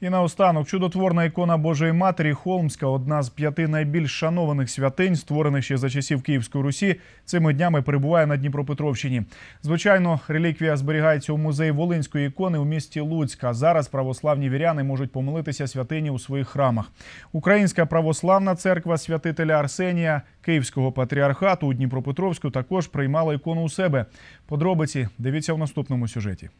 І наостанок чудотворна ікона Божої Матері Холмська, одна з п'яти найбільш шанованих святинь, створених ще за часів Київської Русі, цими днями перебуває на Дніпропетровщині. Звичайно, реліквія зберігається у музеї Волинської ікони у місті Луцька. Зараз православні віряни можуть помолитися святині у своїх храмах. Українська православна церква святителя Арсенія Київського патріархату у Дніпропетровську також приймала ікону у себе. Подробиці дивіться в наступному сюжеті.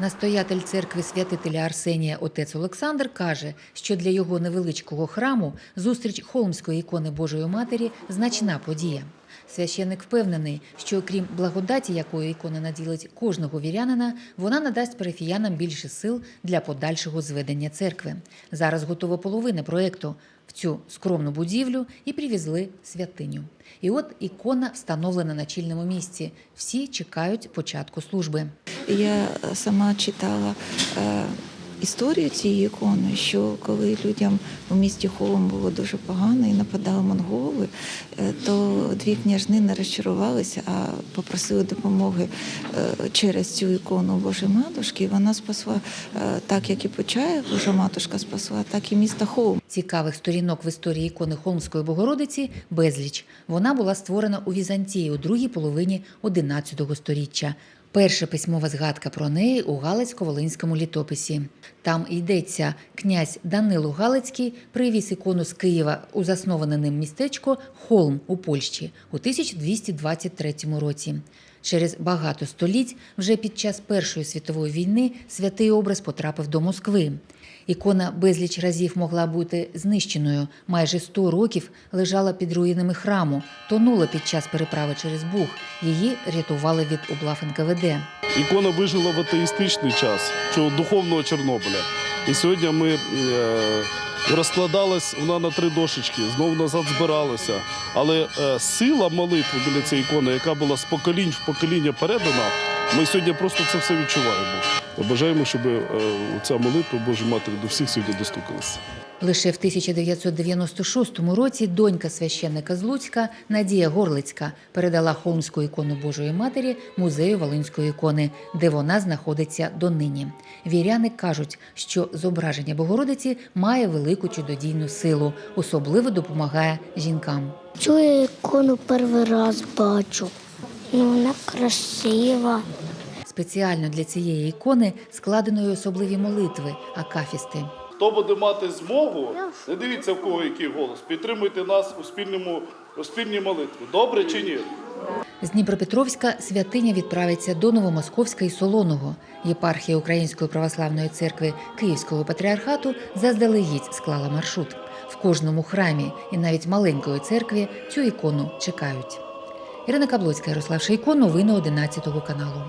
Настоятель церкви святителя Арсенія отець Олександр каже, що для його невеличкого храму зустріч холмської ікони Божої Матері значна подія. Священник впевнений, що окрім благодаті, якою ікона наділить кожного вірянина, вона надасть парафіянам більше сил для подальшого зведення церкви. Зараз готова половина проєкту. В цю скромну будівлю і привезли святиню. І от ікона встановлена на чільному місці. Всі чекають початку служби. Я сама читала е, історію цієї ікони, що коли людям у місті Холм було дуже погано і нападали монголи, е, то дві княжнини розчарувалися, а попросили допомоги е, через цю ікону Божої Матушки. І вона спасла е, так, як і Почаєв, Божа Матушка спасла, так і місто Холм. Цікавих сторінок в історії ікони Холмської Богородиці безліч. Вона була створена у Візантії у другій половині XI століття. Перша письмова згадка про неї у Галицько-Волинському літописі. Там йдеться князь Данило Галицький привіз ікону з Києва у засноване ним містечко Холм у Польщі у 1223 році. Через багато століть, вже під час Першої світової війни, святий образ потрапив до Москви. Ікона безліч разів могла бути знищеною. Майже 100 років лежала під руїнами храму, тонула під час переправи через Буг. Її рятували від облав НКВД. Ікона вижила в атеїстичний час, духовного Чорнобиля. І сьогодні ми е, розкладалась вона на три дошечки, знову назад збиралася. Але е, сила молитви біля цієї ікони, яка була з поколінь в покоління передана, ми сьогодні просто це все відчуваємо. Бажаємо, щоб е, ця молитва Божої Матері до всіх сьогодні достукалася. Лише в 1996 році донька священника з Луцька Надія Горлицька передала холмську ікону Божої Матері музею Волинської ікони, де вона знаходиться донині. Віряни кажуть, що зображення Богородиці має велику чудодійну силу, особливо допомагає жінкам. Цю ікону перший раз бачу. Ну, вона красива. Спеціально для цієї ікони складено й особливі молитви, акафісти. Хто буде мати змогу, не дивіться в кого який голос, підтримуйте нас у спільному у спільній молитві. Добре чи ні? З Дніпропетровська святиня відправиться до Новомосковська і Солоного. Єпархія Української православної церкви Київського патріархату заздалегідь склала маршрут. В кожному храмі і навіть маленької церкві цю ікону чекають. Ірина Каблоцька, Ярослав Шейко, новини 11 каналу.